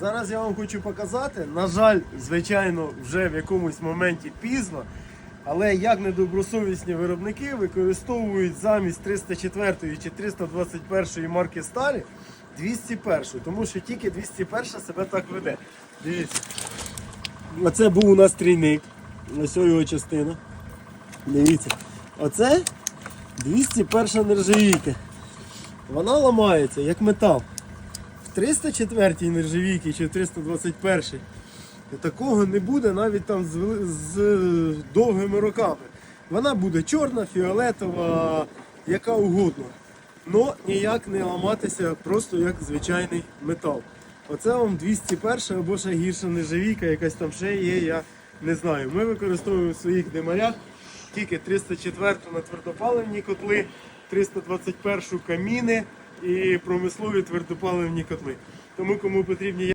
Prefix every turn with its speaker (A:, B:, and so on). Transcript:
A: Зараз я вам хочу показати. На жаль, звичайно, вже в якомусь моменті пізно. Але як недобросовісні виробники використовують замість 304 чи 321 марки сталі 201, тому що тільки 201 себе так веде. Дивіться. Оце був у нас трійник. Ось його частина. Дивіться. Оце 201 нержавійка. Вона ламається як метал. В 304 нержавійці чи в 321 такого не буде навіть там з, з довгими роками. Вона буде чорна, фіолетова, яка угодно. Но ніяк не ламатися просто як звичайний метал. Оце вам 201 або ще гірша нержавійка, якась там ще є, я не знаю. Ми використовуємо в своїх димарях тільки 304 на твердопаливні котли, 321 каміни і промислові твердопаливні котли. Тому кому потрібні